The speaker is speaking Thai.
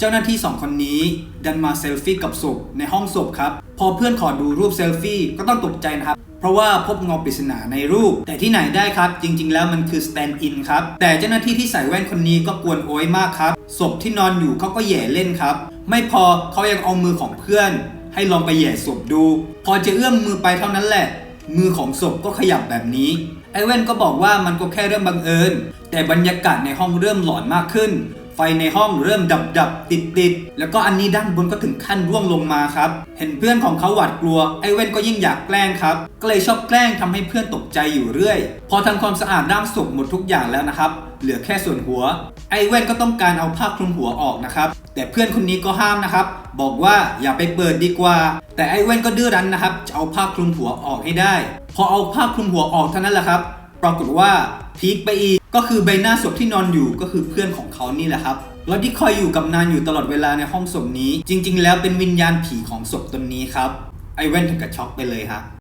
เจ้าหน้าที่สองคนนี้ ดันมาเซลฟี่กับศพในห้องศพครับ พอเพื่อนขอดูรูปเซลฟี่ก็ต้องตกใจนะครับ เพราะว่าพบเงาปริศนาในรูป แต่ที่ไหนได้ครับ จริง ๆ แล้วมันคือสแตนด์อินครับ แต่เจ้าหน้าที่ที่ใส่แว่นคนนี้ก็กวนโอยมากครับ ศพที่นอนอยู่เขาก็แย่เล่นครับ ไม่พอเขายังเอามือของเพื่อน ให้ลองไปแย่ศพดู พอจะเอื้อมมือไปเท่านั้นแหละ มือของศพก็ขยับแบบนี้ไอ้แว่นก็บอกว่ามันก็แค่เรื่องบังเอิญ แต่บรรยากาศในห้องเริ่มหลอนมากขึ้น ไฟในห้องเริ่มดับดับติดติดแล้วก็อันนี้ด้านบนก็ถึงขั้นร่วงลงมาครับ เห็นเพื่อนของเขาหวาดกลัวไอ้เว่นก็ยิ่งอยากแกล้งครับ ก็เลยชอบแกล้งทำให้เพื่อนตกใจอยู่เรื่อย พอทำความสะอาดด้ามศพหมดทุกอย่างแล้วนะครับ เหลือแค่ส่วนหัว ไอ้เว่นก็ต้องการเอาผ้าคลุมหัวออกนะครับ แต่เพื่อนคนนี้ก็ห้ามนะครับ บอกว่าอย่าไปเปิดดีกว่า แต่ไอ้เว่นก็ดื้อรั้นนะครับจะเอาผ้าคลุมหัวออกให้ได้ พอเอาผ้าคลุมหัวออกเท่านั้นแหละครับ ปรากฏว่า พีคไปอีก ก็คือใบหน้าศพที่นอนอยู่ก็คือเพื่อนของเขานี่แหละครับแล้วที่คอยอยู่กับนานอยู่ตลอดเวลาในห้องศพนี้ จริง ๆ แล้วเป็นวิญญาณผีของศพตนนี้ครับไอเว่นถึงกับช็อกไปเลยฮะ